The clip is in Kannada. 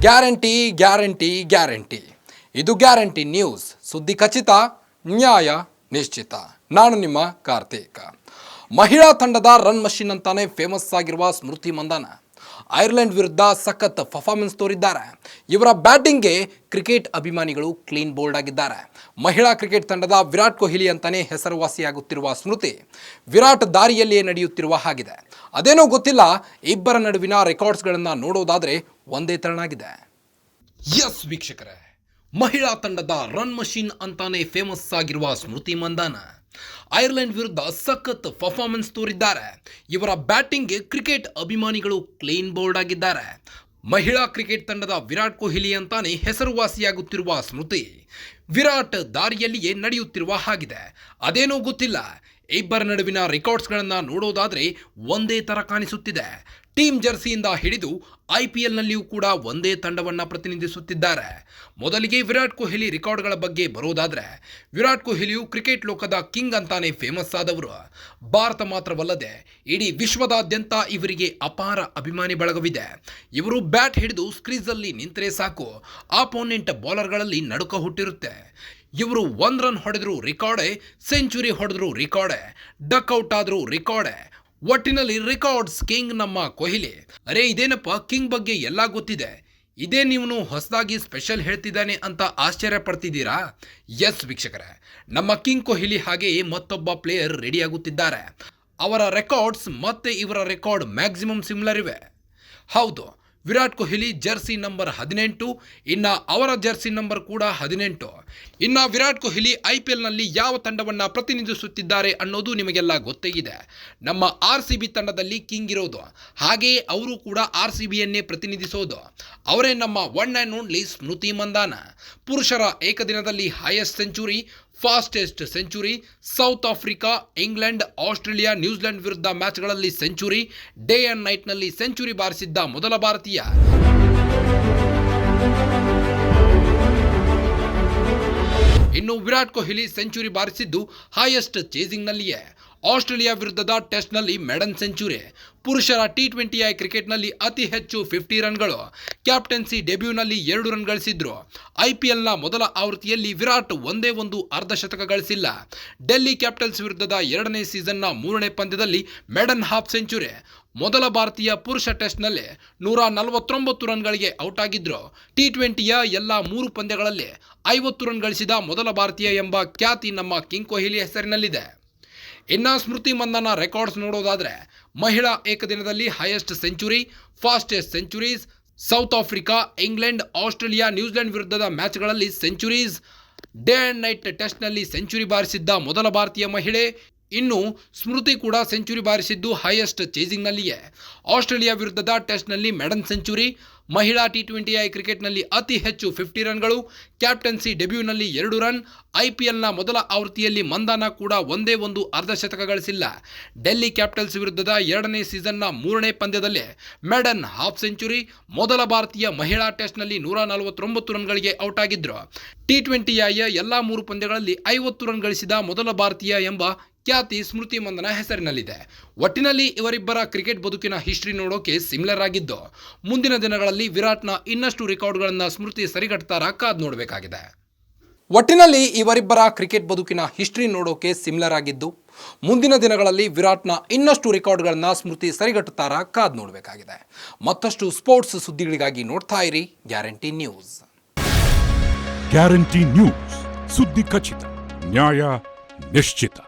Guarantee guarantee guarantee. ಇದು ಗ್ಯಾರಂಟಿ ನ್ಯೂಸ್. ಸುದ್ದಿ ಖಚಿತ, ನ್ಯಾಯ ನಿಶ್ಚಿತ. ನಾನು ನಿಮ್ಮ ಕಾರ್ತಿಕ. ಮಹಿಳಾ ತಂಡದ ರನ್ ಮಷಿನ್ ಅಂತಾನೆ ಫೇಮಸ್ ಆಗಿರುವ ಸ್ಮೃತಿ ಮಂದನ. ಐರ್ಲೆಂಡ್ ವಿರುದ್ಧ ಸಖತ್ ಪರ್ಫಾರ್ಮೆನ್ಸ್ ತೋರಿದ್ದಾರೆ. ಇವರ ಬ್ಯಾಟಿಂಗ್ಗೆ ಕ್ರಿಕೆಟ್ ಅಭಿಮಾನಿಗಳು ಕ್ಲೀನ್ ಬೋಲ್ಡ್ ಆಗಿದ್ದಾರೆ. ಮಹಿಳಾ ಕ್ರಿಕೆಟ್ ತಂಡದ ವಿರಾಟ್ ಕೊಹ್ಲಿ ಅಂತಾನೆ ಹೆಸರುವಾಸಿಯಾಗುತ್ತಿರುವ ಸ್ಮೃತಿ ವಿರಾಟ್ ದಾರಿಯಲ್ಲಿಯೇ ನಡೆಯುತ್ತಿರುವ ಹಾಗಿದೆ. ಅದೇನೋ ಗೊತ್ತಿಲ್ಲ, ಇಬ್ಬರ ನಡುವಿನ ರೆಕಾರ್ಡ್ಸ್ಗಳನ್ನು ನೋಡೋದಾದ್ರೆ ಒಂದೇ ತರನಾಗಿದೆ. ಎಸ್ ವೀಕ್ಷಕರೇ, ಮಹಿಳಾ ತಂಡದ ರನ್ ಮಷಿನ್ ಅಂತಾನೆ ಫೇಮಸ್ ಆಗಿರುವ ಸ್ಮೃತಿ ಮಂದಾನ. ಐರ್ಲೆಂಡ್ ವಿರುದ್ಧ ಸಖತ್ ಪರ್ಫಾರ್ಮೆನ್ಸ್ ತೋರಿದ್ದಾರೆ. ಇವರ ಬ್ಯಾಟಿಂಗ್ಗೆ ಕ್ರಿಕೆಟ್ ಅಭಿಮಾನಿಗಳು ಕ್ಲೀನ್ ಬೋಲ್ಡ್ ಆಗಿದ್ದಾರೆ. ಮಹಿಳಾ ಕ್ರಿಕೆಟ್ ತಂಡದ ವಿರಾಟ್ ಕೊಹ್ಲಿ ಅಂತಾನೆ ಹೆಸರುವಾಸಿಯಾಗುತ್ತಿರುವ ಸ್ಮೃತಿ. ವಿರಾಟ್ ದಾರಿಯಲ್ಲಿಯೇ ನಡೆಯುತ್ತಿರುವ ಹಾಗಿದೆ. ಅದೇನೋ ಗೊತ್ತಿಲ್ಲ. ಇಬ್ಬರ ನಡುವಿನ ರೆಕಾರ್ಡ್ಸ್ಗಳನ್ನು ನೋಡೋದಾದರೆ ಒಂದೇ ಥರ ಕಾಣಿಸುತ್ತಿದೆ. ಟೀಮ್ ಜರ್ಸಿಯಿಂದ ಹಿಡಿದು ಐ ಪಿ ಎಲ್ನಲ್ಲಿಯೂ ಕೂಡ ಒಂದೇ ತಂಡವನ್ನು ಪ್ರತಿನಿಧಿಸುತ್ತಿದ್ದಾರೆ. ಮೊದಲಿಗೆ ವಿರಾಟ್ ಕೊಹ್ಲಿ ರೆಕಾರ್ಡ್ಗಳ ಬಗ್ಗೆ ಬರೋದಾದರೆ, ವಿರಾಟ್ ಕೊಹ್ಲಿಯು ಕ್ರಿಕೆಟ್ ಲೋಕದ ಕಿಂಗ್ ಅಂತಾನೆ ಫೇಮಸ್ ಆದವರು. ಭಾರತ ಮಾತ್ರವಲ್ಲದೆ, ಇಡೀ ವಿಶ್ವದಾದ್ಯಂತ ಇವರಿಗೆ ಅಪಾರ ಅಭಿಮಾನಿ ಬಳಗವಿದೆ. ಇವರು ಬ್ಯಾಟ್ ಹಿಡಿದು ಸ್ಕ್ರೀಸಲ್ಲಿ ನಿಂತರೆ ಸಾಕು ಆಪೋನೆಂಟ್ ಬೌಲರ್ಗಳಲ್ಲಿ ನಡುಕ ಹುಟ್ಟಿರುತ್ತೆ. ಇವರು ಒಂದು ರನ್ ಹೊಡೆದ್ರು ರೆಕಾರ್ಡೇ, ಸೆಂಚುರಿ ಹೊಡೆದ್ರು ರೆಕಾರ್ಡೆ ಡಕ್ಔಟ್ ಆದರೂ ರೆಕಾರ್ಡೆ ಒಟ್ಟಿನಲ್ಲಿ ರೆಕಾರ್ಡ್ಸ್ ಕಿಂಗ್ ನಮ್ಮ ಕೊಹ್ಲಿ. ಅರೆ, ಇದೇನಪ್ಪ? ಕಿಂಗ್ ಬಗ್ಗೆ ಎಲ್ಲ ಗೊತ್ತಿದೆ. ಇದೇ ನೀವು ಹೊಸದಾಗಿ ಸ್ಪೆಷಲ್ ಹೇಳ್ತಿದ್ದಾನೆ ಅಂತ ಆಶ್ಚರ್ಯ ಪಡ್ತಿದ್ದೀರಾ? ಎಸ್ ವೀಕ್ಷಕರೇ. ನಮ್ಮ ಕಿಂಗ್ ಕೊಹ್ಲಿ ಹಾಗೆ ಮತ್ತೊಬ್ಬ ಪ್ಲೇಯರ್ ರೆಡಿಯಾಗುತ್ತಿದ್ದಾರೆ ಅವರ ರೆಕಾರ್ಡ್ಸ್ ಮತ್ತೆ ಇವರ ರೆಕಾರ್ಡ್ ಮ್ಯಾಕ್ಸಿಮಮ್ ಸಿಮಿಲರ್ ಇವೆ. ಹೌದು ವಿರಾಟ್ ಕೊಹ್ಲಿ ಜರ್ಸಿ ನಂಬರ್ ಹದಿನೆಂಟು, ಇನ್ನ ಅವರ ಜರ್ಸಿ ನಂಬರ್ ಕೂಡ ಹದಿನೆಂಟು. ಇನ್ನ ವಿರಾಟ್ ಕೊಹ್ಲಿ ಐ ಪಿ ಎಲ್ನಲ್ಲಿ ಯಾವ ತಂಡವನ್ನು ಪ್ರತಿನಿಧಿಸುತ್ತಿದ್ದಾರೆ ಅನ್ನೋದು ನಿಮಗೆಲ್ಲ ಗೊತ್ತೇ ಇದೆ ನಮ್ಮ ಆರ್ ಸಿ ಬಿ ತಂಡದಲ್ಲಿ ಕಿಂಗ್ ಇರೋದು. ಹಾಗೆಯೇ ಅವರು ಕೂಡ ಆರ್ ಸಿ ಬಿಯನ್ನೇ ಪ್ರತಿನಿಧಿಸೋದು. ಅವರೇ ನಮ್ಮ one and only Smriti Mandhana. ಪುರುಷರ ಏಕದಿನದಲ್ಲಿ highest century fastest century, South Africa, England, Australia, New Zealand ವಿರುದ್ಧ ಮ್ಯಾಚ್ಗಳಲ್ಲಿ ಸೆಂಚುರಿ, ಡೇ ಅಂಡ್ ನೈಟ್ನಲ್ಲಿ ಸೆಂಚುರಿ ಬಾರಿಸಿದ್ದ ಮೊದಲ ಭಾರತೀಯ. ಇನ್ನು ವಿರಾಟ್ ಕೊಹ್ಲಿ ಸೆಂಚುರಿ ಬಾರಿಸಿದ್ದು ಹೈಯೆಸ್ಟ್ ಚೇಸಿಂಗ್ನಲ್ಲಿಯೇ ಆಸ್ಟ್ರೇಲಿಯಾ ವಿರುದ್ಧದ ಟೆಸ್ಟ್ನಲ್ಲಿ ಮೆಡನ್ ಸೆಂಚುರಿ. ಪುರುಷರ ಟಿ ಟ್ವೆಂಟಿ ಐ ಕ್ರಿಕೆಟ್ನಲ್ಲಿ ಅತಿ ಹೆಚ್ಚು ಫಿಫ್ಟಿ ರನ್ಗಳು. ಕ್ಯಾಪ್ಟನ್ಸಿ ಡೆಬ್ಯೂನಲ್ಲಿ ಎರಡು ರನ್ ಗಳಿಸಿದ್ರು. ಐಪಿಎಲ್ನ ಮೊದಲ ಆವೃತ್ತಿಯಲ್ಲಿ ವಿರಾಟ್ ಒಂದೇ ಒಂದು ಅರ್ಧ ಶತಕ ಗಳಿಸಿಲ್ಲ. ಡೆಲ್ಲಿ ಕ್ಯಾಪಿಟಲ್ಸ್ ವಿರುದ್ಧದ ಎರಡನೇ ಸೀಸನ್ನ ಮೂರನೇ ಪಂದ್ಯದಲ್ಲಿ ಮೆಡನ್ ಹಾಫ್ ಸೆಂಚುರಿ. ಮೊದಲ ಭಾರತೀಯ ಪುರುಷ ಟೆಸ್ಟ್ನಲ್ಲಿ ನೂರ ನಲವತ್ತೊಂಬತ್ತು ರನ್ಗಳಿಗೆ ಔಟ್ ಆಗಿದ್ರು. ಟಿ ಟ್ವೆಂಟಿಯ ಎಲ್ಲ ಮೂರು ಪಂದ್ಯಗಳಲ್ಲಿ ಐವತ್ತು ರನ್ ಗಳಿಸಿದ ಮೊದಲ ಭಾರತೀಯ ಎಂಬ ಖ್ಯಾತಿ ನಮ್ಮ ಕಿಂಗ್ ಕೊಹ್ಲಿ ಹೆಸರಿನಲ್ಲಿದೆ. ಇನ್ನ ಸ್ಮೃತಿ ಮಂದನ ರೆಕಾರ್ಡ್ಸ್ ನೋಡೋದಾದ್ರೆ ಮಹಿಳಾ ಏಕದಿನದಲ್ಲಿ highest century fastest centuries South Africa England Australia New Zealand ವಿರುದ್ಧದ ಮ್ಯಾಚ್ಗಳಲ್ಲಿ ಸೆಂಚುರೀಸ್ ಡೇ ಆ್ಯಂಡ್ ನೈಟ್ ಟೆಸ್ಟ್ನಲ್ಲಿ ಸೆಂಚುರಿ ಬಾರಿಸಿದ್ದ ಮೊದಲ ಭಾರತೀಯ ಮಹಿಳೆ ಇನ್ನು ಸ್ಮೃತಿ ಕೂಡ ಸೆಂಚುರಿ ಬಾರಿಸಿದ್ದು ಹೈಯೆಸ್ಟ್ ಚೇಸಿಂಗ್ನಲ್ಲಿಯೇ ಆಸ್ಟ್ರೇಲಿಯಾ ವಿರುದ್ಧದ ಟೆಸ್ಟ್ನಲ್ಲಿ ಮೆಡನ್ ಸೆಂಚುರಿ, ಮಹಿಳಾ ಟಿ ಟ್ವೆಂಟಿ ಐ ಕ್ರಿಕೆಟ್ನಲ್ಲಿ ಅತಿ ಹೆಚ್ಚು ಫಿಫ್ಟಿ ರನ್ಗಳು, ಕ್ಯಾಪ್ಟನ್ಸಿ ಡೆಬ್ಯೂನಲ್ಲಿ ಎರಡು ರನ್, ಐ ಪಿ ಎಲ್ನ ಮೊದಲ ಆವೃತ್ತಿಯಲ್ಲಿ ಮಂದಾನ ಕೂಡ ಒಂದೇ ಒಂದು ಅರ್ಧ ಶತಕ ಗಳಿಸಿಲ್ಲ. ಡೆಲ್ಲಿ ಕ್ಯಾಪಿಟಲ್ಸ್ ವಿರುದ್ಧದ ಎರಡನೇ ಸೀಸನ್ನ ಮೂರನೇ ಪಂದ್ಯದಲ್ಲಿ ಮೆಡನ್ ಹಾಫ್ ಸೆಂಚುರಿ ಮೊದಲ ಭಾರತೀಯ ಮಹಿಳಾ ಟೆಸ್ಟ್ನಲ್ಲಿ ನೂರ ನಲವತ್ತೊಂಬತ್ತು ರನ್ಗಳಿಗೆ ಔಟ್ ಆಗಿದ್ರು. ಟಿ ಟ್ವೆಂಟಿಯ ಎಲ್ಲ ಮೂರು ಪಂದ್ಯಗಳಲ್ಲಿ ಐವತ್ತು ರನ್ ಗಳಿಸಿದ ಮೊದಲ ಭಾರತೀಯ ಎಂಬ ಖ್ಯಾತಿ ಸ್ಮೃತಿ ಮಂದನ ಹೆಸರಿನಲ್ಲಿದೆ. ಒಟ್ಟಿನಲ್ಲಿ ಇವರಿಬ್ಬರ ಕ್ರಿಕೆಟ್ ಬದುಕಿನ ಹಿಸ್ಟ್ರಿ ನೋಡೋಕೆ ಸಿಮಿಲರ್ ಆಗಿದ್ದು, ಮುಂದಿನ ದಿನಗಳಲ್ಲಿ ವಿರಾಟ್ನ ಇನ್ನಷ್ಟು ರೆಕಾರ್ಡ್ಗಳನ್ನು ಸ್ಮೃತಿ ಸರಿಗಟ್ತಾರ ಕಾದ್ ನೋಡಬೇಕಾಗಿದೆ. ಒಟ್ಟಿನಲ್ಲಿ ಇವರಿಬ್ಬರ ಕ್ರಿಕೆಟ್ ಬದುಕಿನ ಹಿಸ್ಟ್ರಿ ನೋಡೋಕೆ ಸಿಮಿಲರ್ ಆಗಿದ್ದು, ಮುಂದಿನ ದಿನಗಳಲ್ಲಿ ವಿರಾಟ್ನ ಇನ್ನಷ್ಟು ರೆಕಾರ್ಡ್ಗಳನ್ನು ಸ್ಮೃತಿ ಸರಿಗಟ್ಟುತ್ತಾರ ಕಾದ್ ನೋಡಬೇಕಾಗಿದೆ. ಮತ್ತಷ್ಟು ಸ್ಪೋರ್ಟ್ಸ್ ಸುದ್ದಿಗಳಿಗಾಗಿ ನೋಡ್ತಾ ಇರಿ ಗ್ಯಾರಂಟಿ ನ್ಯೂಸ್. ಗ್ಯಾರಂಟಿ ನ್ಯೂಸ್, ಸುದ್ದಿ ಖಚಿತ, ನ್ಯಾಯ ನಿಶ್ಚಿತ.